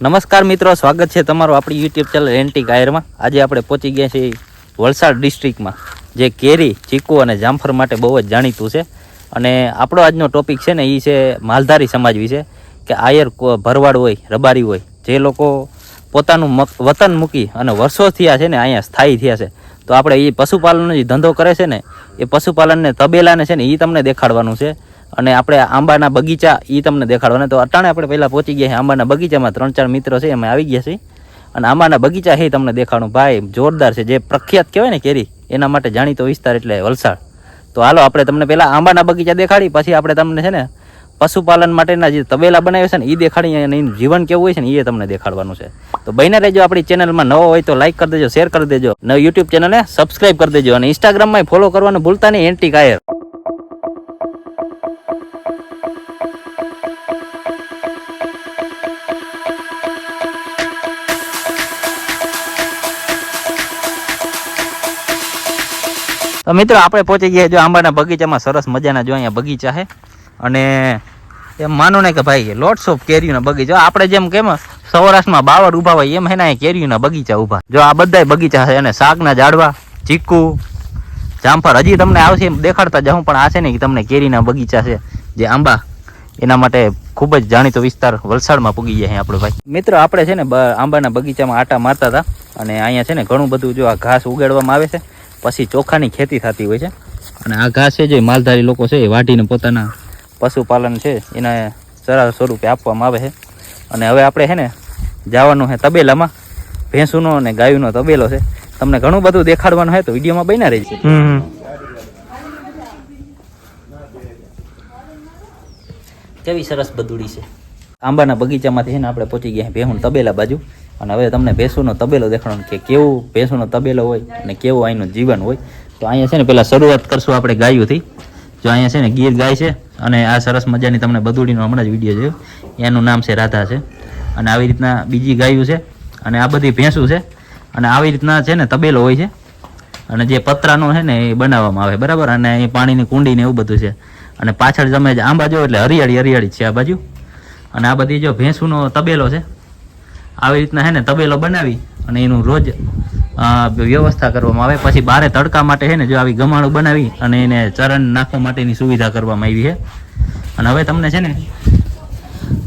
નમસ્કાર મિત્રો, સ્વાગત છે તમારું આપણી યુટ્યુબ ચેનલ એન્ટી ગાયરમાં આજે આપણે પહોંચી ગયા છીએ વલસાડ ડિસ્ટ્રિક્ટમાં જે કેરી, ચીકુ અને જામફળ માટે બહુ જ જાણીતું છે. અને આપણો આજનો ટોપિક છે ને એ છે માલધારી સમાજ વિશે, કે આયર ભરવાડ હોય, રબારી હોય, જે લોકો પોતાનું વતન મૂકી અને વર્ષો થયા છે ને, અહીંયા સ્થાયી થયા છે. તો આપણે એ પશુપાલનનો જે ધંધો કરે છે ને, એ પશુપાલનને તબેલાને છે ને એ તમને દેખાડવાનું છે. અને આપણે આંબાના બગીચા એ તમને દેખાડવાના. તો અટાણે આપણે પહેલાં પહોંચી ગયા છે આંબાના બગીચામાં ત્રણ ચાર મિત્રો છે, અમે આવી ગયા છીએ. અને આંબાના બગીચા છે તમને દેખાડું ભાઈ, જોરદાર છે. જે પ્રખ્યાત કહેવાય ને કેરી, એના માટે જાણીતો વિસ્તાર એટલે વલસાડ. તો હાલો, આપણે તમને પહેલાં આંબાના બગીચા દેખાડી, પછી આપણે તમને છે ને પશુપાલન માટેના જે તબેલા બનાવ્યા છે ને એ દેખાડી અને એનું જીવન કેવું હોય છે ને એ તમને દેખાડવાનું છે. તો બહીને રહેજો આપણી ચેનલમાં નવો હોય તો લાઇક કરી દેજો, શેર કરી દેજો. ને યુટ્યુબ ચેનલને સબસ્ક્રાઇબ કરી દેજો. અને ઇન્સ્ટાગ્રામમાં ફોલો કરવાનું ભૂલતા નહીં, એન્ટી કાયર. તો મિત્રો, આપણે પહોંચી ગયા જો આંબાના બગીચામાં. સરસ મજાના જો અહીંયા બગીચા છે. અને એમ માનો ને કે ભાઈ લોટ્સ ઓફ કેરીઓના બગીચા. આપણે જેમ કેમ, સૌરાષ્ટ્રમાં બાવળ ઊભા હોય એમ એના કેરીઓના બગીચા ઊભા. જો આ બધાય બગીચા છે અને શાકના ઝાડવા, ચીકુ, જામફળ. હજી તમને આવશે એમ દેખાડતા જાઉં પણ આ છે ને કે તમને કેરીના બગીચા છે. જે આંબા, એના માટે ખૂબ જ જાણીતો વિસ્તાર વલસાડમાં પૂગી છે આપણે ભાઈ. મિત્રો, આપણે છે ને આંબાના બગીચામાં આટા મારતા હતા. અને અહીંયા છે ને ઘણું બધું જો આ ઘાસ ઉગાડવામાં આવે છે. પછી ચોખાની ખેતી થતી હોય છે. અને આ ઘાસ છે જે માલધારી લોકો છે એ વાઢીને પોતાના પશુપાલન છે એને ચરા સ્વરૂપે આપવામાં આવે છે. અને હવે આપણે છે ને જવાનું છે તબેલામાં. ભેંસુનો અને ગાયુંનો તબેલો છે. તમને ઘણું બધું દેખાડવાનું હોય તો વિડીયોમાં બન્યા રહી છે કેવી સરસ બદુડી છે. આંબાના બગીચામાંથી છે ને આપણે પહોંચી ગયા ભેહું તબેલા બાજુ. અને હવે તમને ભેંસુનો તબેલો દેખાડવાનો કે કેવું ભેંસુનો તબેલો હોય અને કેવું અહીંનું જીવન હોય. તો અહીંયા છે ને પહેલાં શરૂઆત કરશું આપણે ગાયોથી. જો અહીંયા છે ને ગીર ગાય છે અને આ સરસ મજાની તમને બદુડીનો હમણાં જ વીડિયો જોયો. એનું નામ છે રાધા છે. અને આવી રીતના બીજી ગાયું છે અને આ બધી ભેંસું છે. અને આવી રીતના છે ને તબેલો હોય છે. અને જે પતરાનો છે ને એ બનાવવામાં આવે, બરાબર? અને એ પાણીની કુંડી ને એવું બધું છે. અને પાછળ તમે આંબા જો એટલે હરિયાળી હરિયાળી છે આ બાજુ. અને આ બધી જો ભેંસુનો તબેલો છે આવી રીતના છે ને તબેલો બનાવી અને એનું રોજ વ્યવસ્થા કરવામાં આવે. પછી બારે તડકા માટે છે ને જો આવી ગમાણું બનાવી અને એને ચરણ નાખવા માટેની સુવિધા કરવામાં આવી છે. અને હવે તમને છે ને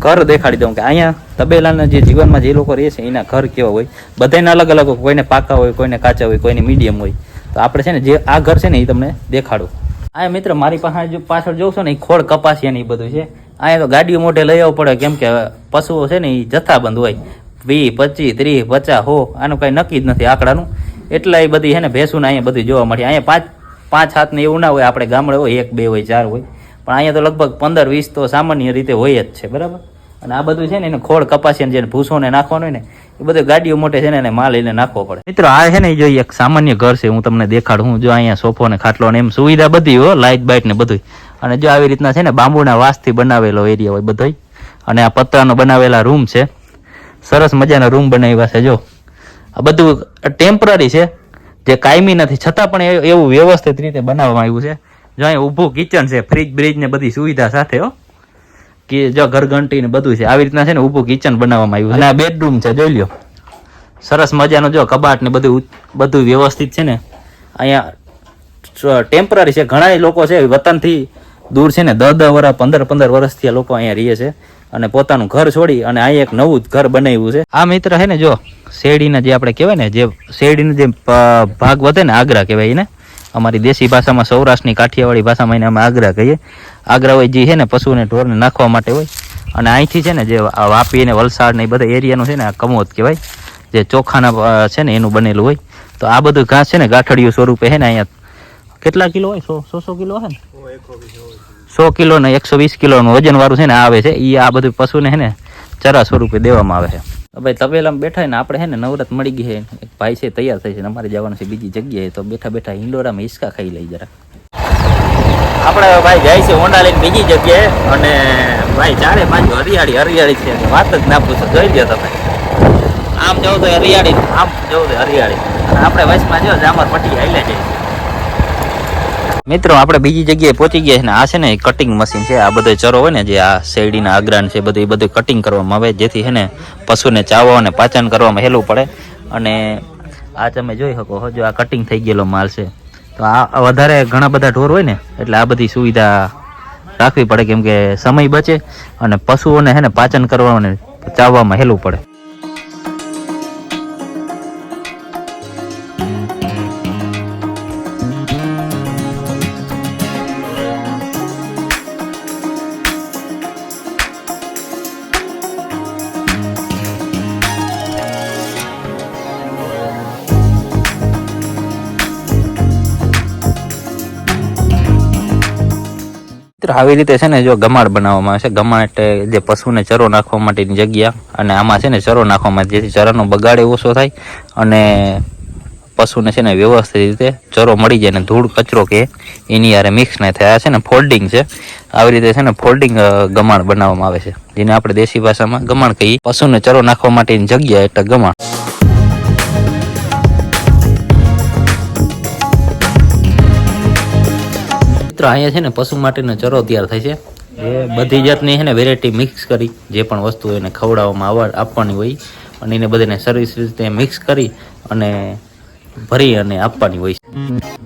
ઘર દેખાડી દઉં કે અહીંયા તબેલાના જે જીવનમાં જે લોકો રહે છે, એના ઘર કેવા હોય? બધાને અલગ અલગ હોય. કોઈને પાકા હોય, કોઈને કાચા હોય, કોઈને મીડિયમ હોય. તો આપણે છે ને જે આ ઘર છે ને એ તમને દેખાડું. આ મિત્ર મારી પાસે જો પાછળ જોશો ને, એ ખોળ કપાસિયા ને એ બધું છે. અહીંયા તો ગાડીઓ મોઢે લઈ આવવું પડે. કેમ કે પશુઓ છે ને, એ જથ્થાબંધ હોય. વીસ, પચીસ, ત્રીસ, પચાસ, હો, આનું કાંઈ નક્કી જ નથી આંકડાનું. એટલાય બધી છે ને ભેંસુને અહીંયા બધી જોવા મળી. અહીંયા પાંચ પાંચ હાથને એવું ના હોય, આપણે ગામડે હોય, એક, બે હોય, ચાર હોય. પણ અહીંયા તો લગભગ પંદર, વીસ તો સામાન્ય રીતે હોય જ છે, બરાબર? અને આ બધું છે ને એને ખોળ કપાસી જે ભૂસો ને નાખવાનું હોય ને, એ બધું ગાડીઓ મોટે છે ને એને માલ એને નાખવો પડે. મિત્રો, આ છે ને જો એક સામાન્ય ઘર છે, હું તમને દેખાડું. હું જો અહીંયા સોફો ને ખાટલો ને એમ સુવિધા બધી હો લાઇટ બાઇટ ને બધું અને જો આવી રીતના છે ને બાંબુના વાસથી બનાવેલો એરિયા હોય બધોય. અને આ પતરાનો બનાવેલા રૂમ છે. સરસ મજાના રૂમ બનાવ્યા છે, જો. આ બધું ટેમ્પરરી છે, જે કાયમી નથી. છતાં પણ એવું વ્યવસ્થિત રીતે બનાવવામાં આવ્યું છે. જો અહીં ઊભું કિચન છે ફ્રીજ બ્રિજ ને બધી સુવિધા સાથે, હો. કે જો ઘરઘંટી ને બધું છે, આવી રીતના છે ને ઊભું કિચન બનાવવામાં આવ્યું અને આ બેડરૂમ છે, જોઈ લ્યો. સરસ મજાનો જો કબાટ ને બધું બધું વ્યવસ્થિત છે ને. અહીંયા ટેમ્પરરી છે. ઘણા લોકો છે, વતનથી દૂર છે ને. દસ દસ વર્ષ પંદર પંદર વર્ષથી આ લોકો અહીંયા રહે છે. અને પોતાનું ઘર છોડી અને અહીં એક નવું જ ઘર બનાવ્યું છે. આ મિત્ર છે ને જો, શેરડીના જે આપણે કહેવાય ને, જે શેરડીનો જે ભાગ વધે ને, આગ્રા કહેવાય એને. અમારી દેશી ભાષામાં સૌરાષ્ટ્રની કાઠિયાવાડી ભાષામાં એને અમે આગ્રા કહીએ. આગ્રા હોય જે છે ને, પશુને ઢોરને નાખવા માટે હોય. અને અહીંથી છે ને, જે વાપી ને વલસાડ ને એ બધા એરિયાનું છે ને, આ કમોદ કહેવાય, જે ચોખાના છે ને, એનું બનેલું હોય. તો આ બધું ઘાસ છે ને, ગાંઠડિયું સ્વરૂપે છે ને, અહીંયા કેટલા કિલો હોય? સો સો કિલો હોય ને? સો કિલો ને એકસો વીસ કિલોનું વજન વાળું છે ને આવે છે. એ આ બધું પશુને છે ને ચરા સ્વરૂપે દેવામાં આવે છે. ભાઈ તબેલામાં બેઠા ને આપણે છે ને નવરત મળી ગઈ એક ભાઈ છે, તૈયાર થઈ છે અમારે જવાનું છે બીજી જગ્યાએ. તો બેઠા બેઠા હિંડોરામાં હિસકા ખાઈ લઈ જરા આપણે ભાઈ જાય છે હોન્ડા લઈને બીજી જગ્યાએ અને ભાઈ ચારે પાંચ હરિયાળી હરિયાળી છે. વાત જ ના પૂછો. જોઈ લો તમે. આમ જવું તો હરિયાળી, આમ જવું તો હરિયાળી. અને આપણે વચમાં જો જામર પટ્ટી હાલ્યા જઈએ મિત્રો, આપણે બીજી જગ્યાએ પહોંચી ગયા છે ને આ છે ને કટિંગ મશીન છે. આ બધો ચરો હોય ને જે આ શેરડીના આગ્રાન છે, બધું એ બધું કટિંગ કરવામાં આવે. જેથી છે ને પશુને ચાવવા અને પાચન કરવામાં હેલું પડે. અને આ તમે જોઈ શકો છો જો આ કટિંગ થઈ ગયેલો માલ છે. તો આ વધારે ઘણા બધા ઢોર હોય ને, એટલે આ બધી સુવિધા રાખવી પડે, કેમ કે સમય બચે અને પશુઓને છે ને પાચન કરવાને ચાવવામાં હેલું પડે. આવી રીતે છે ને જો ગમાડ બનાવવામાં આવે છે. ગમાડ એટલે જે પશુને ચરો નાખવા માટેની જગ્યા અને આમાં છે ને ચરો નાખવામાં જેથી ચરાનો બગાડ ઓછો થાય અને પશુને છે ને વ્યવસ્થિત રીતે ચરો મળી જાય ને ધૂળ, કચરો કે એની યારે મિક્સ ના થાય. આ છે ને ફોલ્ડિંગ છે. આવી રીતે છે ને ફોલ્ડિંગ ગમાણ બનાવવામાં આવે છે. જેને આપણે દેશી ભાષામાં ગમાણ કહીએ. પશુને ચરો નાખવા માટેની જગ્યા એટલે ગમાણ મિત્રો અહીંયા છે ને પશુ માટેનો ચરો તૈયાર થાય છે. એ બધી જાતની છે ને વેરાયટી મિક્સ કરી, જે પણ વસ્તુ એને ખવડાવવામાં આવવા આપવાની હોય અને એને બધાને સર્વિસ રીતે મિક્સ કરી અને ભરી અને આપવાની હોય છે.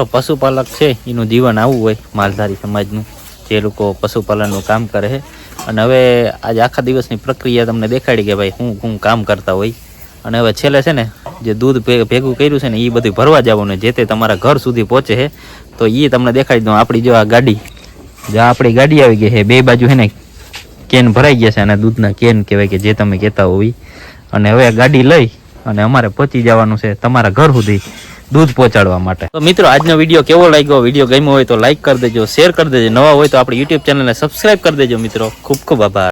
મિત્રો પશુપાલક છે, એનું જીવન આવું હોય માલધારી સમાજનું, જે લોકો પશુપાલનનું કામ કરે છે. અને હવે આજે આખા દિવસની પ્રક્રિયા તમને દેખાડી કે ભાઈ હું હું કામ કરતા હોય. અને હવે છેલ્લે છે ને, જે દૂધ ભેગું કર્યું છે ને એ બધું ભરવા જવાનું જે તે તમારા ઘર સુધી પહોંચે છે, તો એ તમને દેખાડી દઉં. આપણી જો આ ગાડી, જો આપણી ગાડી આવી ગઈ છે, બે બાજુ છે ને, કેન ભરાઈ ગયા છે અને દૂધના કેન કહેવાય કે જે તમે કહેતા હોય અને હવે ગાડી લઈ અને અમારે પહોંચી જવાનું છે તમારા ઘર સુધી. દૂધ પહોંચાડવા માટે. તો મિત્રો, આજનો વીડિયો કેવો લાગ્યો? વીડિયો ગમ્યો હોય તો લાઈક કરી દેજો શેર કરી દેજો. નવા હોય તો આપણી યુટ્યુબ ચેનલને સબસ્ક્રાઈબ કરી દેજો મિત્રો. ખૂબ ખૂબ આભાર.